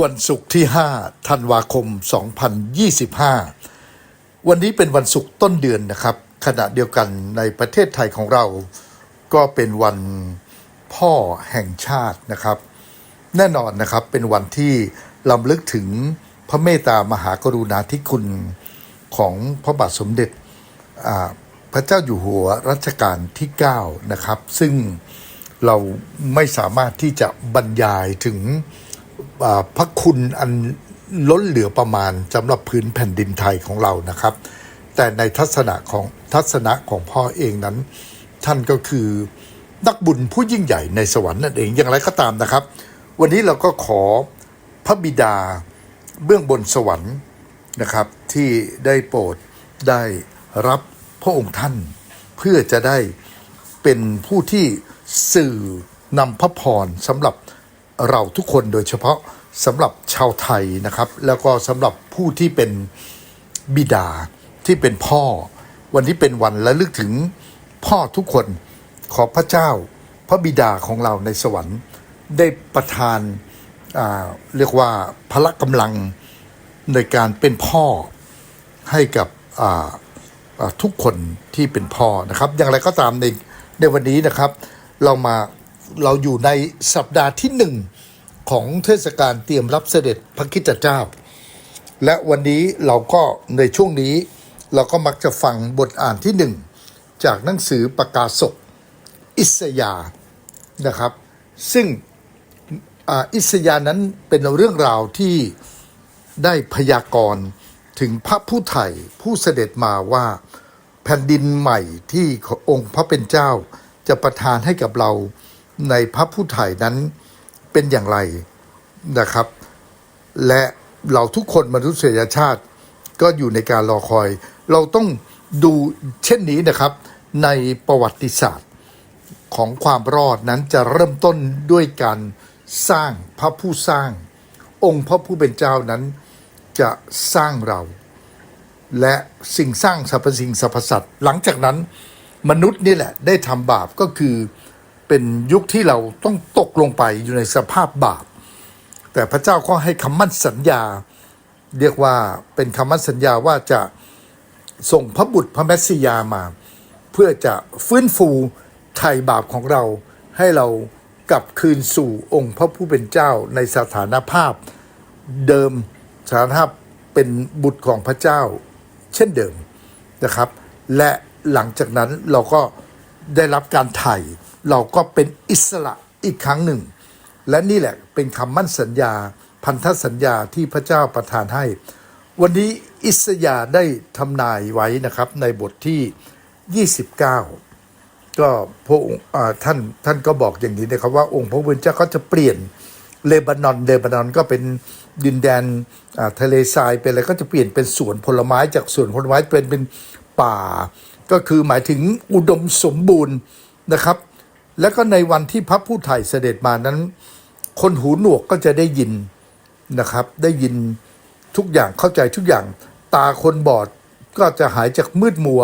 วันศุกร์ที่ 5 ธันวาคม 2025 วันนี้เป็นวันศุกร์ต้นเดือนนะครับ ขณะเดียวกันในประเทศไทยของเรา ก็เป็นวันพ่อแห่งชาตินะครับ แน่นอนนะครับเป็นวันที่ลำลึกถึงพระเมตตามหากรุณาธิคุณของพระบาทสมเด็จพระเจ้าอยู่หัวรัชกาลที่ 9 นะครับ ซึ่งเราไม่สามารถที่จะบรรยายถึง พระคุณอันล้นเหลือประมาณสำหรับพื้นแผ่นดินไทยของเรานะครับ แต่ในทัศนะของทัศนะของพ่อเองนั้น ท่านก็คือนักบุญผู้ยิ่งใหญ่ในสวรรค์นั่นเองอย่างไรก็ตามนะครับ วันนี้เราก็ขอพระบิดาเบื้องบนสวรรค์นะครับ ที่ได้โปรดได้รับพระองค์ท่าน เพื่อจะได้เป็นผู้ที่สื่อนำพระพรสำหรับ เราทุกคนโดยเฉพาะสำหรับชาวไทยนะครับ แล้วก็สำหรับผู้ที่เป็นบิดาที่เป็นพ่อ วันนี้เป็นวันและลึกถึงพ่อทุกคนขอพระเจ้า พระบิดาของเราในสวรรค์ ได้ประทานาเรียกว่าพละกำลังในการเป็นพ่อให้กับทุกคนที่เป็นพ่อนะครับ อย่างไรก็ตามในในวันนี้นะครับ เรามา เราอยู่ในสัปดาห์ที่หนึ่งของเทศกาลเตรียมรับเสด็จพระคริสตเจ้า และวันนี้เราก็ในช่วงนี้เราก็มักจะฟังบทอ่านที่หนึ่งจากหนังสือประกาศกอิสยานะครับ ซึ่งอิสยานั้นเป็นเรื่องราวที่ได้พยากรณ์ถึงพระผู้ไถ่ผู้เสด็จมาว่าแผ่นดินใหม่ที่องค์พระเป็นเจ้าจะประทานให้กับเรา ในพระผู้ไถ่นั้นเป็นอย่างไรนะครับ และเราทุกคนมนุษยชาติก็อยู่ในการรอคอย เราต้องดูเช่นนี้นะครับ ในประวัติศาสตร์ของความรอดนั้นจะเริ่มต้นด้วยการสร้างพระผู้สร้าง องค์พระผู้เป็นเจ้านั้นจะสร้างเรา และสิ่งสร้างสรรพสิ่งสรรพสัตว์หลังจากนั้นมนุษย์นี่แหละได้ทำบาปก็คือ เป็นยุคที่เราต้องตกลงไปอยู่ในสภาพบาป แต่พระเจ้าก็ให้คำมั่นสัญญา เรียกว่าเป็นคำมั่นสัญญาว่าจะส่งพระบุตรพระแมสสิยามา เพื่อจะฟื้นฟูไถ่บาปของเราให้เรากลับคืนสู่องค์พระผู้เป็นเจ้าในสถานภาพเดิมสถานภาพเป็นบุตรของพระเจ้า เช่นเดิมนะครับ และหลังจากนั้นเราก็ได้รับการไถ่ เราก็เป็นอิสระอีกครั้งหนึ่ง และนี่แหละเป็นคำมั่นสัญญา พันธสัญญาที่พระเจ้าประทานให้ วันนี้อิสยาได้ทำนายไว้นะครับในบทที่ 29 ก็พระองค์ท่านท่านก็บอกอย่างนี้นะครับว่าองค์พระผู้เป็นเจ้าเขาจะเปลี่ยนเลบานอนเลบานอนก็เป็นดินแดนทะเลทรายเป็นอะไรก็จะเปลี่ยนเป็นสวนผลไม้จากสวนผลไม้เป็นเป็นป่า ก็คือหมายถึงอุดมสมบูรณ์นะครับ แล้วก็ในวันที่พระผู้ไถ่เสด็จมานั้น คนหูหนวกก็จะได้ยินนะครับ ได้ยินทุกอย่างเข้าใจทุกอย่าง ตาคนบอดก็จะหายจากมืดมัว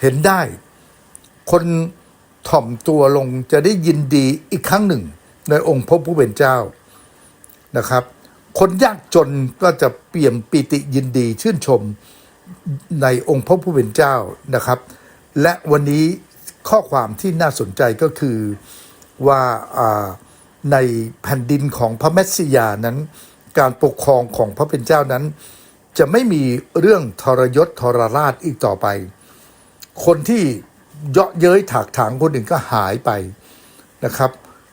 เห็นได้ คนถ่อมตัวลงจะได้ยินดีอีกครั้งหนึ่ง ในองค์พระผู้เป็นเจ้านะครับ คนยากจนก็จะเปี่ยมปีติยินดีชื่นชมในองค์พระผู้เป็นเจ้านะครับ และวันนี้ ข้อความที่น่าสนใจก็คือว่าาในแผ่นดินของพระเมสสิยานั้น การปกครองของพระเป็นเจ้านั้น จะไม่มีเรื่องทรยศทรราชอีกต่อไป คนที่เยาะเย้ยถากถางคนอื่นก็หายไปนะครับ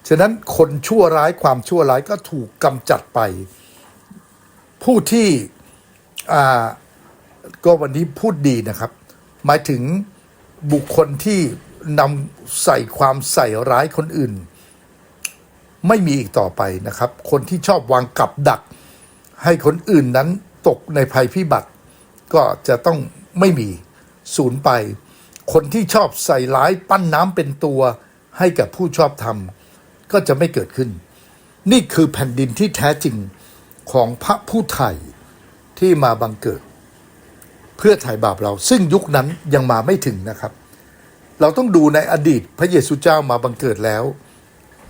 ฉะนั้นคนชั่วร้ายความชั่วร้ายก็ถูกกำจัดไป ผู้ที่อ่าก็วันนี้พูดดีนะครับ หมายถึงบุคคลที่ นำใส่ความใส่ร้ายคนอื่น ไม่มีอีกต่อไปนะครับ คนที่ชอบวางกับดัก ให้คนอื่นนั้นตกในภัยพิบัติ ก็จะต้องไม่มีศูนย์ไป คนที่ชอบใส่ร้ายปั้นน้ำเป็นตัว ให้กับผู้ชอบธรรม ก็จะไม่เกิดขึ้น นี่คือแผ่นดินที่แท้จริงของพระผู้ไถ่ที่มาบังเกิด เพื่อไถ่บาปเรา ซึ่งยุคนั้นยังมาไม่ถึงนะครับ เราต้องดูในอดีตพระเยซูเจ้ามาบังเกิดแล้ว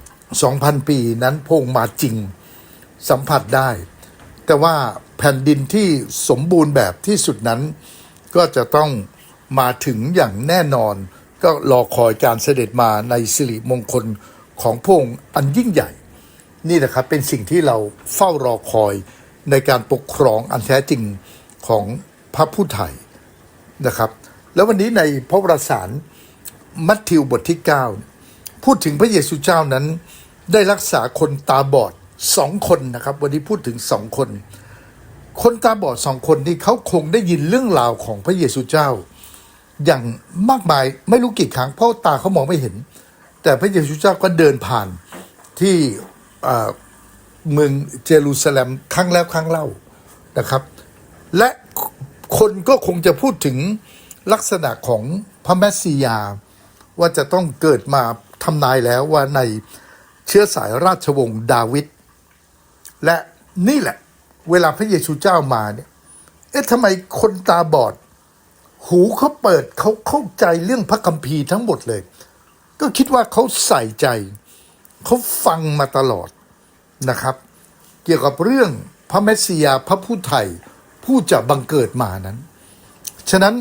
2,000 ปีนั้นพงมาจริงสัมผัสได้ แต่ว่าแผ่นดินที่สมบูรณ์แบบที่สุดนั้น ก็จะต้องมาถึงอย่างแน่นอน ก็รอคอยการเสด็จมาในสิริมงคลของพงอันยิ่งใหญ่ นี่นะครับเป็นสิ่งที่เราเฝ้ารอคอยในการปกครองอันแท้จริงของพระผู้ไถ่นะครับ แล้ววันนี้ในพระวรสาร มัทธิวบทที่ 9 พูดถึงพระเยซูเจ้านั้น ได้รักษาคนตาบอดสองคนนะครับ วันนี้พูดถึงสองคน คนตาบอดสองคนนี้เขาคงได้ยินเรื่องราวของพระเยซูเจ้า อย่างมากมายไม่รู้กี่ครั้งเพราะตาเขามองไม่เห็น แต่พระเยซูเจ้าก็เดินผ่านที่เมืองเยรูซาเล็มครั้งแล้วครั้งเล่านะครับ และคนก็คงจะพูดถึงลักษณะของพระแมสสิยา ว่าจะต้องเกิดมาทำนายแล้วว่าในเชื้อสายราชวงศ์ดาวิดและนี่แหละ เวลาพระเยซูเจ้ามาเนี่ย เอ๊ะทำไมคนตาบอด หูเขาเปิดเขาเข้าใจเรื่องพระคัมภีร์ทั้งหมดเลย ก็คิดว่าเขาใส่ใจ เขาฟังมาตลอดนะครับ เกี่ยวกับเรื่องพระเมสสิยาพระผู้ไถ่ผู้จะบังเกิดมานั้น ฉะนั้น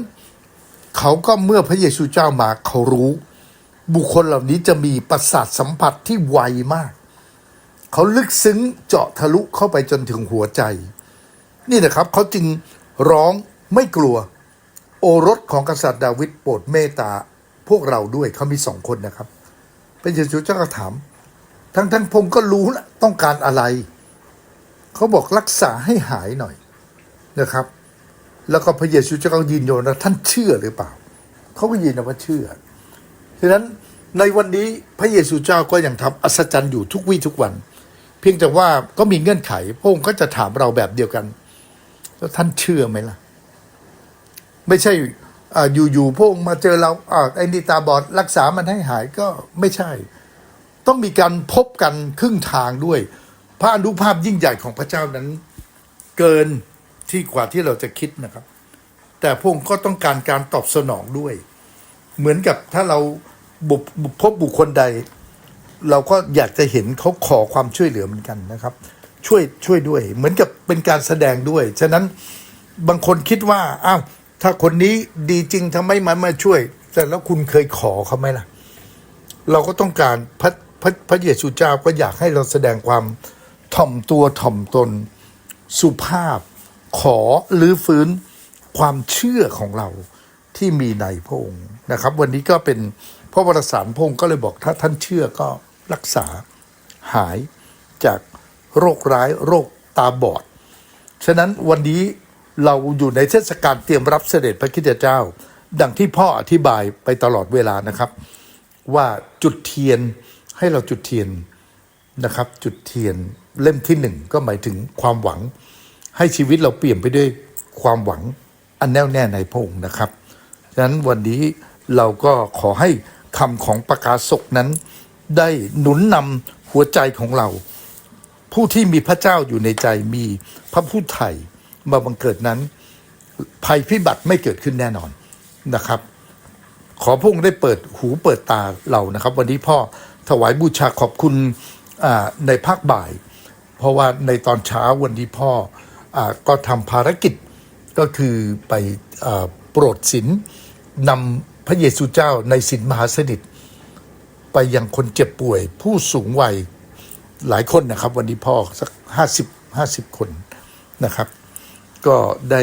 เขาก็เมื่อพระเยซูเจ้ามาเขารู้ บุคคลเหล่านี้จะมีประสาทสัมผัสที่ไวมาก เขาลึกซึ้งเจาะทะลุเข้าไปจนถึงหัวใจ นี่นะครับเขาจึงร้องไม่กลัว โอรสของกษัตริย์ดาวิดโปรดเมตตาพวกเราด้วยเขามีสองคนนะครับพระเยซูเจ้าก็ถาม ทั้งทั้งพงก็รู้ละต้องการอะไร เขาบอกรักษาให้หายหน่อยนะครับ แล้วก็พระเยซูเจ้าก็ยืนยันว่าท่านเชื่อหรือเปล่า เขาก็ยืนยันว่าเชื่อ ฉะนั้นในวันนี้พระเยซูเจ้าก็ยังทำอัศจรรย์อยู่ทุกวี่ทุกวัน เพียงแต่ว่าก็มีเงื่อนไข พระองค์ก็จะถามเราแบบเดียวกัน แล้วท่านเชื่อไหมล่ะ ไม่ใช่ออยู่ๆพระองค์มาเจอเราอไอ้นี่ตาบอดรักษามันให้หายก็ไม่ใช่ ต้องมีการพบกันครึ่งทางด้วย พระอนุภาพยิ่งใหญ่ของพระเจ้านั้น เกินที่กว่าที่เราจะคิดนะครับ แต่พระองค์ก็ต้องการการตอบสนองด้วย เหมือนกับถ้าเราบุบพบบุคคลใด เราก็อยากจะเห็นเขาขอความช่วยเหลือเหมือนกันนะครับ ช่วยช่วยด้วย เหมือนกับเป็นการแสดงด้วย ฉะนั้นบางคนคิดว่าอ้าวถ้าคนนี้ดีจริงทำไมมันมาช่วย แต่แล้วคุณเคยขอเขาไหมล่ะ เราก็ต้องการพระพระพระเยซูเจ้าก็อยากให้เราแสดงความถ่อมตัวถ่อมตน สุภาพ ขอหรือฟื้นความเชื่อของเรา ที่มีในพระองค์นะครับ วันนี้ก็เป็นพระวรสารพระองค์ก็เลยบอกถ้าท่านเชื่อก็รักษาหายจากโรคร้ายโรคตาบอด ฉะนั้นวันนี้เราอยู่ในเทศกาลเตรียมรับเสด็จพระคริสตเจ้า ดังที่พ่ออธิบายไปตลอดเวลานะครับ ว่าจุดเทียนให้เราจุดเทียนนะครับ จุดเทียนเล่มที่หนึ่งก็หมายถึงความหวัง ให้ชีวิตเราเปลี่ยนไปด้วยความหวังอันแน่วแน่ในพระองค์นะครับ ฉะนั้นวันนี้เราก็ขอให้คำของประกาศกนั้น ได้หนุนนำหัวใจของเรา ผู้ที่มีพระเจ้าอยู่ในใจมีพระผู้ไถ่มาบังเกิดนั้น ภัยพิบัติไม่เกิดขึ้นแน่นอนนะครับ ขอพระองค์ได้เปิดหูเปิดตาเรานะครับ วันนี้พ่อถวายบูชาขอบคุณในภาคบ่าย เพราะว่าในตอนเช้าวันนี้พ่ออก็ทำภารกิจก็คือไปอโปรดสิน นำพระเยซูเจ้าในสินมหาสนิท ไปยังคนเจ็บป่วย ผู้สูงวัยหลายคนนะครับ วันนี้พ่อสักห้าสิบห้าสิบคนนะครับ ก็ได้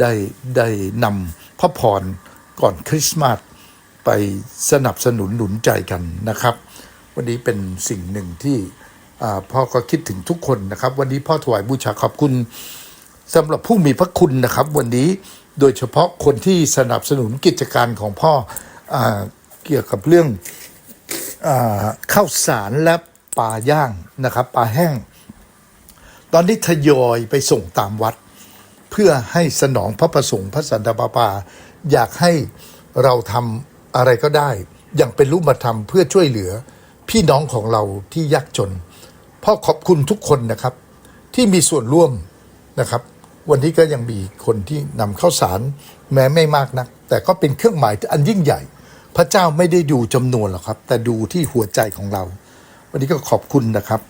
ได้ได้นำพระพรก่อนคริสต์มาสไปสนับสนุนหนุนใจกันนะครับ วันนี้เป็นสิ่งหนึ่งที่พ่อก็คิดถึงทุกคนนะครับ วันนี้พ่อถวายบูชาขอบคุณสำหรับผู้มีพระคุณนะครับ วันนี้ โดยเฉพาะคนที่สนับสนุนกิจการของพ่ออเกี่ยวกับเรื่องอข้าวสารและปลาย่างนะครับปลาแห้ง ตอนนี้ทยอยไปส่งตามวัด เพื่อให้สนองพระประสงค์พระสันตะปาปา อยากให้เราทำอะไรก็ได้ อย่างเป็นรูปธรรมเพื่อช่วยเหลือพี่น้องของเราที่ยากจนพ่อขอบคุณทุกคนนะครับ ที่มีส่วนร่วมนะครับ วันนี้ก็ยังมีคนที่นำข้าวสารแม้ไม่มากนัก แต่ก็เป็นเครื่องหมายอันยิ่งใหญ่ พระเจ้าไม่ได้ดูจำนวนหรอกครับ แต่ดูที่หัวใจของเรา วันนี้ก็ขอบคุณนะครับ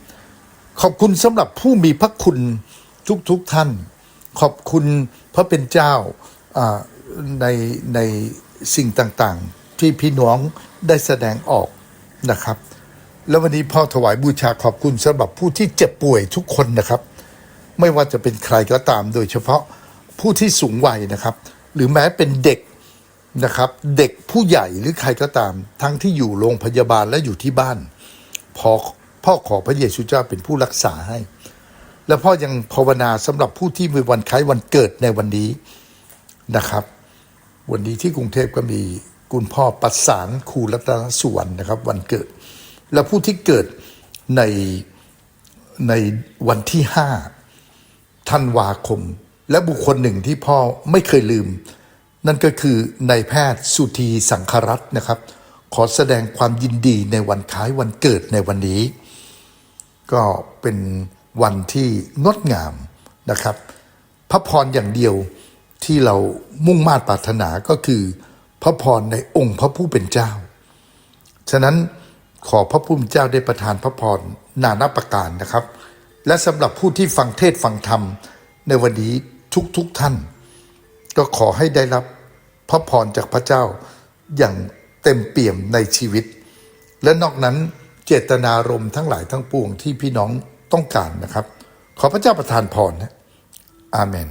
ขอบคุณสำหรับผู้มีพระคุณทุกๆทท่าน ขอบคุณพระเป็นเจ้าอ่าในในสิ่งต่างๆ ที่พี่น้องได้แสดงออกนะครับ แล้ววันนี้พ่อถวายบูชาขอบคุณสำหรับผู้ที่เจ็บป่วยทุกคนนะครับ ไม่ว่าจะเป็นใครก็ตาม โดยเฉพาะผู้ที่สูงวัยนะครับ หรือแม้เป็นเด็กนะครับเด็กผู้ใหญ่หรือใครก็ตาม ทั้งที่อยู่โรงพยาบาลและอยู่ที่บ้านพอพ่อขอพระเยซูเจ้าเป็นผู้รักษาให้ และพ่อยังภาวนาสำหรับผู้ที่มีวันคล้ายวันเกิดในวันนี้นะครับ วันนี้ที่กรุงเทพก็มีคุณพ่อปัสสารครูรัตนสุวรรณนะครับ วันเกิด และผู้ที่เกิดในในวันที่ห้า ธันวาคม และบุคคลหนึ่งที่พ่อไม่เคยลืม นั่นก็คือนายแพทย์สุธีสังครัตน์นะครับ ขอแสดงความยินดีในวันคล้ายวันเกิดในวันนี้ ก็เป็นวันที่งดงามนะครับ พระพรอย่างเดียวที่เรามุ่งมา่ปรารถนาก็คือ พระพรในองค์พระผู้เป็นเจ้า ฉะนั้นขอพระผู้เป็นเจ้าได้ประทานพระพรนานาประการนะครับ และสำหรับผู้ที่ฟังเทศฟังธรรม ในวันนี้ทุกๆทท่าน ก็ขอให้ได้รับพระพรจากพระเจ้าอย่างเต็มเปี่ยมในชีวิต และนอกนั้นเจตนารมณ์ทั้งหลายทั้งปวงที่พี่น้องต้องการนะครับ ขอพระเจ้าประทานพรนะอาเมน